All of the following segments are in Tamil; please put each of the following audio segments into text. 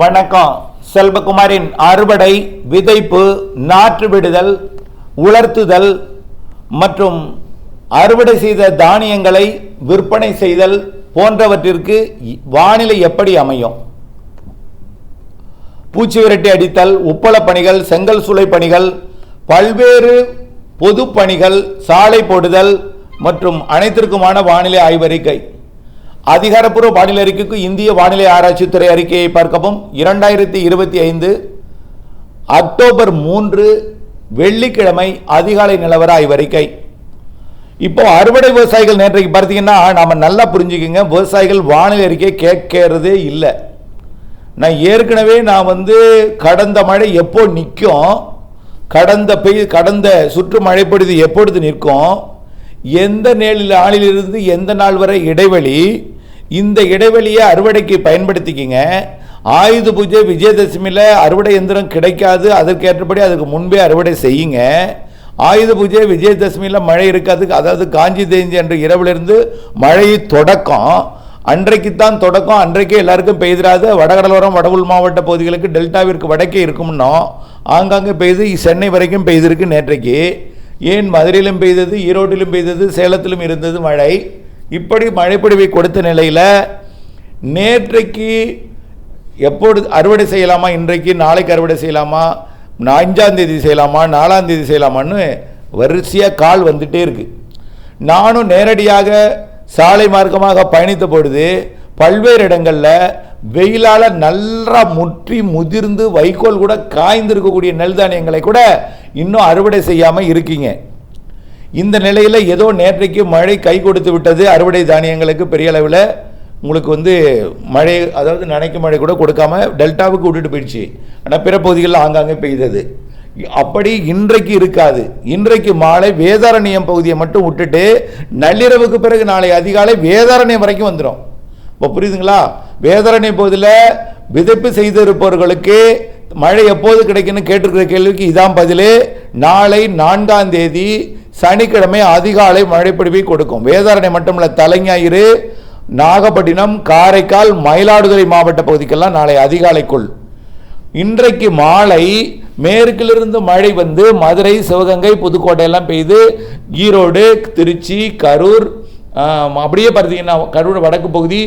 வணக்கம். செல்வகுமாரின் அறுவடை விதைப்பு நாற்று விடுதல் உலர்த்துதல் மற்றும் அறுவடை செய்த தானியங்களை விற்பனை செய்தல் போன்றவற்றிற்கு வானிலை எப்படி அமையும்? பூச்சி விரட்டி அடித்தல் உப்பள பணிகள் செங்கல் சூளை பணிகள் பல்வேறு பொது பணிகள் சாலை போடுதல் மற்றும் அனைத்திற்குமான வானிலை ஆய்வறிக்கை. அதிகாரப்பூர்வ வானிலை அறிக்கைக்கு இந்திய வானிலை ஆராய்ச்சித்துறை அறிக்கையை பார்க்கவும். இரண்டாயிரத்தி இருபத்தி ஐந்து அக்டோபர் மூன்று வெள்ளிக்கிழமை அதிகாலை நிலவர ஆய்வறிக்கை. இப்போ அறுவடை விவசாயிகள் நேற்றைக்கு பார்த்தீங்கன்னா நாம் நல்லா புரிஞ்சுக்கோங்க. விவசாயிகள் வானிலை அறிக்கை கேட்கறதே இல்லை. நான் ஏற்கனவே நான் வந்து கடந்த மழை எப்போ நிற்கும் கடந்த பெய் கடந்த சுற்று மழைப்பொழுது எப்பொழுது நிற்கும் எந்த நேரில் நாளிலிருந்து எந்த நாள் வரை இடைவெளி இந்த இடைவெளியை அறுவடைக்கு பயன்படுத்திக்கிங்க. ஆயுத பூஜை விஜயதசமியில் அறுவடை எந்திரம் கிடைக்காது. அதற்கேற்றபடி அதுக்கு முன்பே அறுவடை செய்யுங்க. ஆயுத பூஜை விஜயதசமியில் மழை இருக்காது. அதாவது காஞ்சி தேஞ்சி அன்று இரவிலிருந்து மழை தொடக்கம். அன்றைக்குத்தான் தொடக்கம். அன்றைக்கே எல்லாருக்கும் பெய்திராது. வடகடலோரம் வடகுள் மாவட்ட பகுதிகளுக்கு டெல்டாவிற்கு வடக்கே இருக்கும்னோ ஆங்காங்கே பெய்து சென்னை வரைக்கும் பெய்திருக்கு நேற்றைக்கு. ஏன் மதுரையிலும் பெய்தது ஈரோட்டிலும் பெய்தது சேலத்திலும் இருந்தது மழை? இப்படி மழைப்பொழிவை கொடுத்த நிலையில் நேற்றைக்கு எப்பொழுது அறுவடை செய்யலாமா இன்றைக்கு நாளைக்கு அறுவடை செய்யலாமா நான் அஞ்சாம் தேதி செய்யலாமா நாலாம் தேதி செய்யலாமான்னு வரிசையாக கால் வந்துட்டே இருக்குது நானும் நேரடியாக சாலை மார்க்கமாக பயணித்த பொழுது பல்வேறு இடங்களில் வெயிலால் நல்லா முற்றி முதிர்ந்து வைக்கோல் கூட காய்ந்திருக்கக்கூடிய நெல் தானியங்களை கூட இன்னும் அறுவடை செய்யாமல் இருக்கீங்க. இந்த நிலையில் ஏதோ நேற்றைக்கு மழை கை கொடுத்து விட்டது. அறுவடை தானியங்களுக்கு பெரிய அளவில் உங்களுக்கு வந்து மழை அதாவது நனைக்கும் மழை கூட கொடுக்காம டெல்டாவுக்கு விட்டுட்டு போயிடுச்சு. ஆனால் பிற பகுதிகளில் ஆங்காங்கே பெய்தது. அப்படி இன்றைக்கு இருக்காது. இன்றைக்கு மாலை வேதாரண்யம் பகுதியை மட்டும் விட்டுட்டு நள்ளிரவுக்கு பிறகு நாளை அதிகாலை வேதாரண்யம் வரைக்கும் வந்துடும் இப்போ புரியுதுங்களா? வேதாரண்யம் பகுதியில் விதைப்பு செய்திருப்பவர்களுக்கு மழை எப்போது கிடைக்குன்னு கேட்டிருக்கிற கேள்விக்கு இதான் பதில். நாளை நான்காம் தேதி சனிக்கிழமை அதிகாலை மழைப்பிடிப்பை கொடுக்கும். வேதாரணை மட்டுமல்ல தலைஞாயிறு நாகப்பட்டினம் காரைக்கால் மயிலாடுதுறை மாவட்ட பகுதிக்கெல்லாம் நாளை அதிகாலைக்குள். இன்றைக்கு மாலை மேற்கிலிருந்து மழை வந்து மதுரை சிவகங்கை புதுக்கோட்டையெல்லாம் பெய்து ஈரோடு திருச்சி கரூர் அப்படியே பார்த்தீங்கன்னா கரூர் வடக்கு பகுதி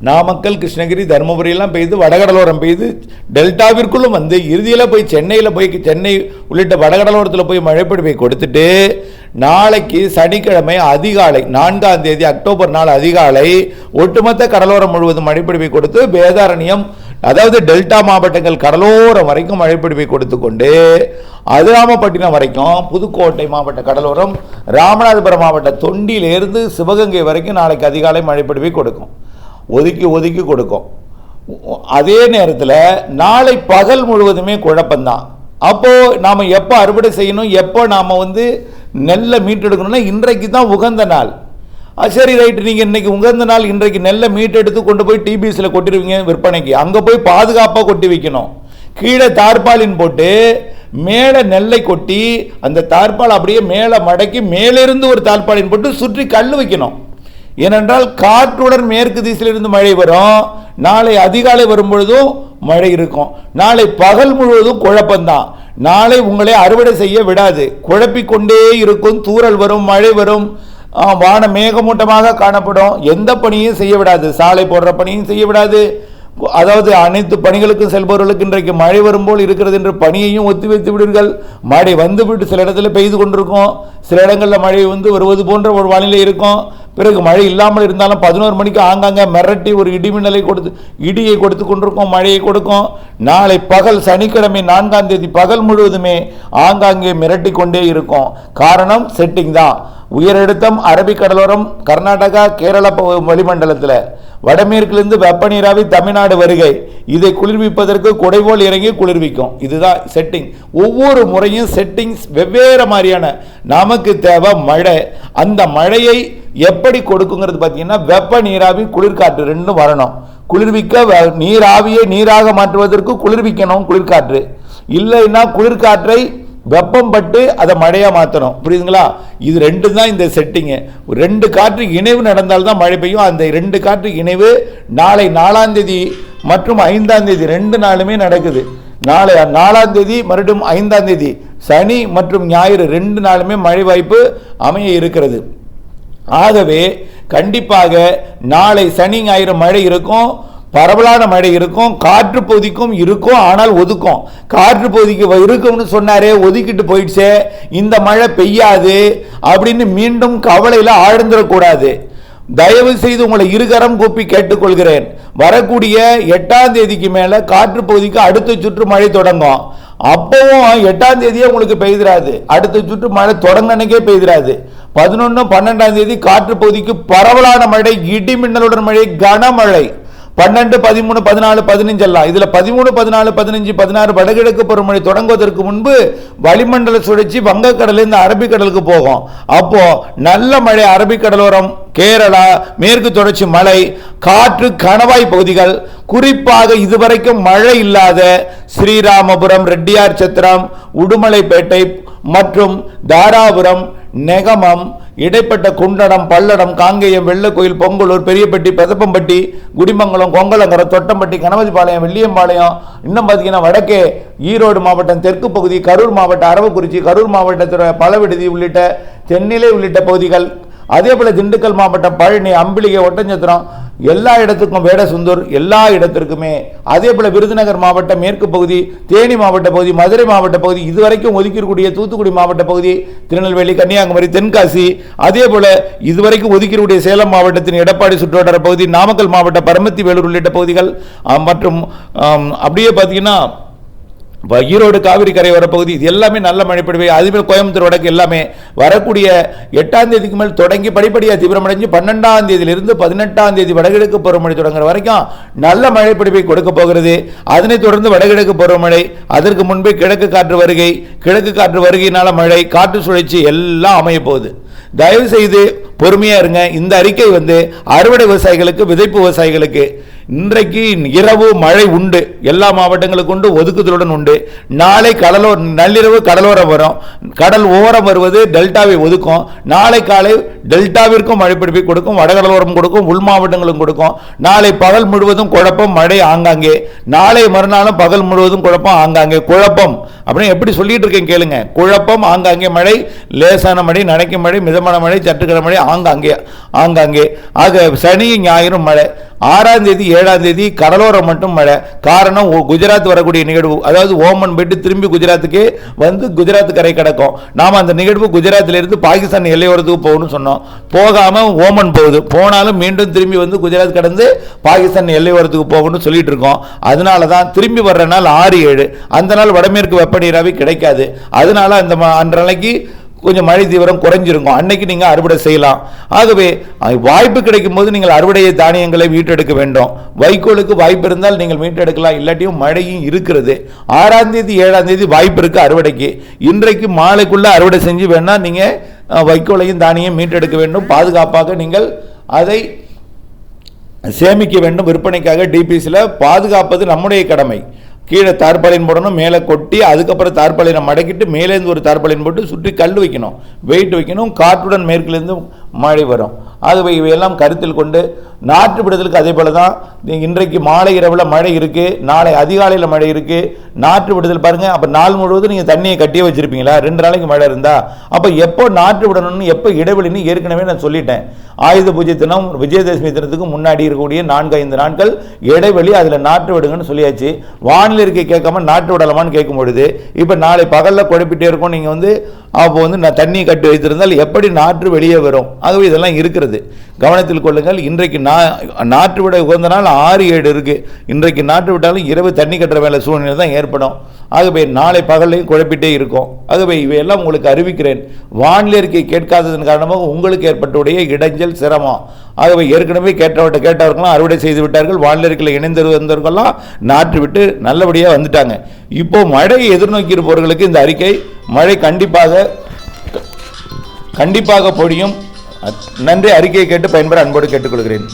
நாமக்கல் கிருஷ்ணகிரி தருமபுரியெல்லாம் பெய்து வடகடலோரம் பெய்து டெல்டாவிற்குள்ளும் வந்து இறுதியில் போய் சென்னையில் போய் சென்னை உள்ளிட்ட வடகடலோரத்தில் போய் மழைப்பிடிப்பை கொடுத்துட்டு நாளைக்கு சனிக்கிழமை அதிகாலை நான்காம் தேதி அக்டோபர் நாள் அதிகாலை ஒட்டுமொத்த கடலோரம் முழுவதும் மழைப்பிடிப்பை கொடுத்து வேதாரண்யம் அதாவது டெல்டா மாவட்டங்கள் கடலோரம் வரைக்கும் மழைப்பிடிப்பை கொடுத்து கொண்டு அதுராமப்பட்டினம் வரைக்கும் புதுக்கோட்டை மாவட்ட கடலோரம் ராமநாதபுரம் மாவட்ட தொண்டியிலிருந்து சிவகங்கை வரைக்கும் நாளைக்கு அதிகாலை மழைப்பிடிப்பை கொடுக்கும். ஒதுக்கி ஒதுக்கி கொடுக்கும். அதே நேரத்தில் நாளை பகல் முழுவதுமே குழப்பம்தான். அப்போது நாம் எப்போ அறுவடை செய்யணும் எப்போ நாம் வந்து நெல்லை மீட்டெடுக்கணும்னா இன்றைக்கு தான் உகந்த நாள். ஆ, சரி ரைட்டு நீங்கள் இன்றைக்கி உகந்த நாள் இன்றைக்கு நெல்லை மீட்டெடுத்து கொண்டு போய் டிபிஎஸில் கொட்டிடுவீங்க விற்பனைக்கு. அங்கே போய் பாதுகாப்பாக கொட்டி வைக்கணும். கீழே தார்பாலின் போட்டு மேலே நெல்லை கொட்டி அந்த தார்பால் அப்படியே மேலே மடக்கி மேலிருந்து ஒரு தார்பாலின் போட்டு சுற்றி கல் வைக்கணும். ஏனென்றால் காற்றுடன் மேற்கு திசையிலிருந்து மழை வரும். நாளை அதிகாலை வரும்பொழுதும் மழை இருக்கும். நாளை பகல் முழுவதும் குழப்பம்தான். நாளை உங்களை அறுவடை செய்ய விடாது. குழப்பிக்கொண்டே இருக்கும். தூறல் வரும் மழை வரும். வான வானம் மேகமூட்டமாக காணப்படும். எந்த பணியும் செய்ய விடாது. சாலை போடுற பணியும் செய்ய விடாது. அதாவது அனைத்து பணிகளுக்கும் செல்பவர்களுக்கு இன்றைக்கு மழை வரும்போல் இருக்கிறது என்று பணியையும் ஒத்திவைத்து விடுங்கள் மழை வந்துவிட்டு சில இடத்துல பெய்து கொண்டிருக்கும். சில இடங்களில் மழை வந்து வருவது போன்ற ஒரு வானிலை இருக்கும். பிறகு மழை இல்லாமல் இருந்தாலும் பதினோரு மணிக்கு ஆங்காங்கே மிரட்டி ஒரு இடிமின்னலை கொடுத்து இடியை கொடுத்து கொண்டிருக்கோம் மழையை கொடுக்கும். நாளை பகல் சனிக்கிழமை நான்காம் தேதி பகல் முழுவதுமே ஆங்காங்கே மிரட்டி கொண்டே இருக்கும். காரணம் செட்டிங் தான். உயரழுத்தம் அரபிக்கடலோரம் கர்நாடகா கேரள ப- வளிமண்டலத்தில். வடமேற்கிலிருந்து வெப்பநீராவி தமிழ்நாடு வருகை. இதை குளிர்விப்பதற்கு குடைபோல் இறங்கி குளிர்விக்கும். இதுதான் செட்டிங் ஒவ்வொரு முறையும் செட்டிங்ஸ் வெவ்வேறு மாதிரியான நமக்கு தேவை மழை. அந்த மழையை எப்படி கொடுக்குங்கிறது பார்த்தீங்கன்னா வெப்ப நீராவி குளிர்காற்று ரெண்டும் வரணும். குளிர்விக்க வ- நீராவியை நீராக மாற்றுவதற்கு குளிர்விக்கணும் குளிர்காற்று. இல்லைன்னா குளிர்காற்றை வெப்பம் பட்டு அதை மழையாக மாற்றணும் புரியுதுங்களா? இது ரெண்டு தான் இந்த செட்டிங்கு ரெண்டு காற்று இணைவு நடந்தால்தான் மழை பெய்யும். அந்த ரெண்டு காற்று இணைவு நாளை நாலாம் தேதி மற்றும் ஐந்தாம் தேதி ரெண்டு நாளுமே நடக்குது. நாளை நாலாம் தேதி மறுபடியும் ஐந்தாம் தேதி சனி மற்றும் ஞாயிறு ரெண்டு நாளுமே மழை வாய்ப்பு அமைய இருக்கிறது. ஆகவே கண்டிப்பாக நாளை சனி ஞாயிறு மழை இருக்கும். பரவலான மழை இருக்கும் காற்று பகுதிக்கும் இருக்கும் ஆனால் ஒதுக்கும். காற்று பகுதிக்கு வ- இருக்கும்னு சொன்னாரே ஒதுக்கிட்டு போயிடுச்சே இந்த மழை பெய்யாது அப்படின்னு மீண்டும் கவலையில் ஆழ்ந்துடக்கூடாது. தயவு செய்து உங்களை இருகரம் கூப்பி கேட்டுக்கொள்கிறேன். வரக்கூடிய எட்டாம் தேதிக்கு மேலே காற்று பகுதிக்கு அடுத்த சுற்று மழை தொடங்கும். அப்பவும் எட்டாம் தேதியே உங்களுக்கு பெய்திராது. அடுத்த சுற்று மழை தொடங்கினக்கே பெய்திராது. பதினொன்று பன்னெண்டாம் தேதி காற்று பகுதிக்கு பரவலான மழை இடி மின்னலுடன் மழை கனமழை. பன்னெண்டு பதிமூணு பதினாலு பதினஞ்சு எல்லாம் இதுல பதிமூணு பதினாலு பதினஞ்சு பதினாறு வடகிழக்கு பருவமழை தொடங்குவதற்கு முன்பு வளிமண்டல சுழற்சி வங்கக்கடலிருந்து அரபிக்கடலுக்கு போகும். அப்போ நல்ல மழை அரபிக்கடலோரம் கேரளா மேற்கு தொடர்ச்சி மலை காற்று கணவாய் பகுதிகள் குறிப்பாக இதுவரைக்கும் மழை இல்லாத ஸ்ரீராமபுரம் ரெட்டியார் சத்திரம் உடுமலைப்பேட்டை மற்றும் தாராபுரம் நெகமம் இடைப்பட்ட குண்டடம் பல்லடம் காங்கேயம் வெள்ளக்கோயில் பொங்கலூர் பெரியப்பட்டி பெதப்பம்பட்டி குடிமங்கலம் கொங்கலங்கரம் தொட்டம்பட்டி கணபதிபாளையம் வெள்ளியம்பாளையம் இன்னும் பார்த்தீங்கன்னா வடக்கே ஈரோடு மாவட்டம் தெற்கு பகுதி கரூர் மாவட்டம் அரவக்குறிச்சி கரூர் மாவட்டத்தில் பழவிடுதி உள்ளிட்ட தென்னிலை உள்ளிட்ட பகுதிகள் அதே போல் திண்டுக்கல் மாவட்டம் பழனி அம்பிளிகை ஒட்டஞ்சத்திரம் எல்லா இடத்துக்கும் வேடசுந்தூர் எல்லா இடத்திற்குமே. அதே போல் விருதுநகர் மாவட்டம் மேற்கு பகுதி தேனி மாவட்ட பகுதி மதுரை மாவட்ட பகுதி இதுவரைக்கும் ஒதுக்கியிருக்கூடிய தூத்துக்குடி மாவட்ட பகுதி திருநெல்வேலி கன்னியாகுமரி தென்காசி அதே போல் இதுவரைக்கும் ஒதுக்கியிருக்கூடிய சேலம் மாவட்டத்தின் எடப்பாடி சுற்றுவட்டார பகுதி நாமக்கல் மாவட்ட பரமத்தி வேலூர் உள்ளிட்ட பகுதிகள் மற்றும் அப்படியே பார்த்தீங்கன்னா ஈரோடு காவிரி கரையோர பகுதி இது எல்லாமே நல்ல மழை பொழிவு அதுமாதிரி கோயம்புத்தூர் வடக்கு எல்லாமே வரக்கூடிய எட்டாம் தேதிக்கு மேல் தொடங்கி படிப்படியாக தீவிரமடைஞ்சு பன்னெண்டாம் தேதியிலிருந்து பதினெட்டாம் தேதி வடகிழக்கு பருவமழை தொடங்குற வரைக்கும் நல்ல மழை பொழிவை கொடுக்க போகிறது. அதனைத் தொடர்ந்து வடகிழக்கு பருவமழை அதற்கு முன்பே கிழக்கு காற்று வருகை கிழக்கு காற்று வருகையினால மழை காற்று சுழற்சி எல்லாம் அமைய போகுது தயவு செய்து பொறுமையாக இருங்க. இந்த அறிக்கை வந்து அறுவடை விவசாயிகளுக்கு விதைப்பு விவசாயிகளுக்கு இன்றைக்கு இரவு மழை உண்டு. எல்லா மாவட்டங்களுக்கும் உண்டு ஒதுக்குதலுடன் உண்டு. நாளை கடலோர நள்ளிரவு கடலோரம் வரும். கடல் ஓரம் வருவது டெல்டாவை ஒதுக்கும். நாளை காலை டெல்டாவிற்கும் மழை பிடிப்பை கொடுக்கும் வடகடலோரம் கொடுக்கும் உள் மாவட்டங்களும் கொடுக்கும். நாளை பகல் முழுவதும் குழப்பம் மழை ஆங்காங்கே. நாளை மறுநாளும் பகல் முழுவதும் குழப்பம் ஆங்காங்கே. குழப்பம். அப்படின்னு எப்படி சொல்லிட்டு இருக்கேன் கேளுங்க. குழப்பம் ஆங்காங்கே. மழை லேசான மழை நனைக்கும் மழை மிதமான மழை சட்டுக்கிற மழை ஆங்காங்கே. ஆங்காங்கே. ஆக சனி ஞாயிறும் மழை. ஆறாம் தேதி ஏழாம் தேதி கடலோரம் மட்டும் மழை. காரணம் ஓ- குஜராத் வரக்கூடிய நிகழ்வு. அதாவது ஓமன் போயிட்டு திரும்பி குஜராத்துக்கே வந்து குஜராத் கரை கிடக்கும். நாம் அந்த நிகழ்வு குஜராத்ல இருந்து பாகிஸ்தான் எல்லையோரத்துக்கு போகணும்னு சொன்னோம். போகாமல் ஓமன் போகுது. போனாலும் மீண்டும் திரும்பி வந்து குஜராத் கடந்து பாகிஸ்தான் எல்லையோரத்துக்கு போகணும்னு சொல்லிட்டு இருக்கோம். அதனால தான் திரும்பி வர்ற நாள் ஆறு ஏழு. அந்த நாள் வடமேற்கு வெப்பநீராவி கிடைக்காது. அதனால அந்த ம- கொஞ்சம் மழை தீவிரம் குறைஞ்சிருக்கும் அன்னைக்கு நீங்கள் அறுவடை செய்யலாம். ஆகவே வாய்ப்பு கிடைக்கும் போது நீங்கள் அறுவடை தானியங்களை மீட்டெடுக்க வேண்டும். வைக்கோலுக்கு வாய்ப்பு இருந்தால் நீங்கள் மீட்டெடுக்கலாம். இல்லாட்டியும் மழையும் இருக்கிறது. ஆறாம் தேதி ஏழாம் தேதி வாய்ப்பு இருக்கு அறுவடைக்கு. இன்றைக்கு மாலைக்குள்ளே அறுவடை செஞ்சு வேணால் நீங்கள் வைக்கோலையும் தானியம் மீட்டெடுக்க வேண்டும். பாதுகாப்பாக நீங்கள் அதை சேமிக்க வேண்டும். விற்பனைக்காக டிபிசியில் பாதுகாப்பது நம்முடைய கடமை. கீழே தார்பாலின் போடணும் மேலே கொட்டி அதுக்கப்புறம் தார்பாலினை மடக்கிட்டு மேலேருந்து ஒரு தார்பாலின் போட்டு சுற்றி கல் வைக்கணும். வெயிட் வைக்கணும் காற்றுடன் மேற்குலேருந்து மழை வரும். ஆகவே இவையெல்லாம் கருத்தில் கொண்டு நாற்று விடுதலுக்கு அதே போல தான் இன்றைக்கு மாலை இரவில் மழை இருக்குது நாளை அதிகாலையில் மழை இருக்குது நாற்று விடுதல் பாருங்க அப்போ நாள் முழுவதும் நீங்கள் தண்ணியை கட்டியே வச்சுருப்பீங்களா? ரெண்டு நாளைக்கு மழை இருந்தா. அப்போ எப்போ நாற்று விடணும்னு எப்போ இடைவெளின்னு ஏற்கனவே நான் சொல்லிட்டேன். ஆயுத பூஜை தினம் விஜயதசமி தினத்துக்கு முன்னாடி இருக்கக்கூடிய நான்கு ஐந்து நாட்கள் இடைவெளி அதில் நாற்று விடுங்கன்னு சொல்லியாச்சு. வானிலை இருக்கை கேட்காம நாற்று விடலாமான்னு கேட்கும் பொழுது இப்போ நாளை பகலில் குழப்பிட்டே இருக்கும். நீங்கள் வந்து அப்போ வந்து நான் தண்ணி கட்டி வைத்திருந்தால் எப்படி நாற்று வெளியே வரும்? ஆகவே இதெல்லாம் இருக்கிறது. கவனத்தில் கொள்ளுங்கள் இன்றைக்கு நா நாற்று விட உகந்த நாள் ஆறு ஏழு இருக்குது இன்றைக்கு நாற்று விட்டாலும் இரவு தண்ணி கட்டுற வேலை சூழ்நிலை தான் ஏற்படும். ஆகவே நாளை பகல்லையும் குழப்பிட்டே இருக்கும். ஆகவே இவையெல்லாம் உங்களுக்கு அறிவிக்கிறேன். வானிலை இருக்கை கேட்காததன் காரணமாக உங்களுக்கு ஏற்பட்டுடைய இடைஞ்சல் சிரமம். ஆகவே ஏற்கனவே கேட்டவட்ட கேட்டவர்கள்லாம் அறுவடை செய்து விட்டார்கள். வானிலை இணைந்து வந்தவர்கள்லாம் நாற்று விட்டு நல்லபடியாக வந்துட்டாங்க. இப்போ மழையை எதிர்நோக்கி இருப்பவர்களுக்கு இந்த அறிக்கை மழை கண்டிப்பாக கண்டிப்பாக பொழியும். நன்றி அறிக்கையை கேட்டு பயன்பெற அன்போடு கேட்டுக்கொள்கிறேன்.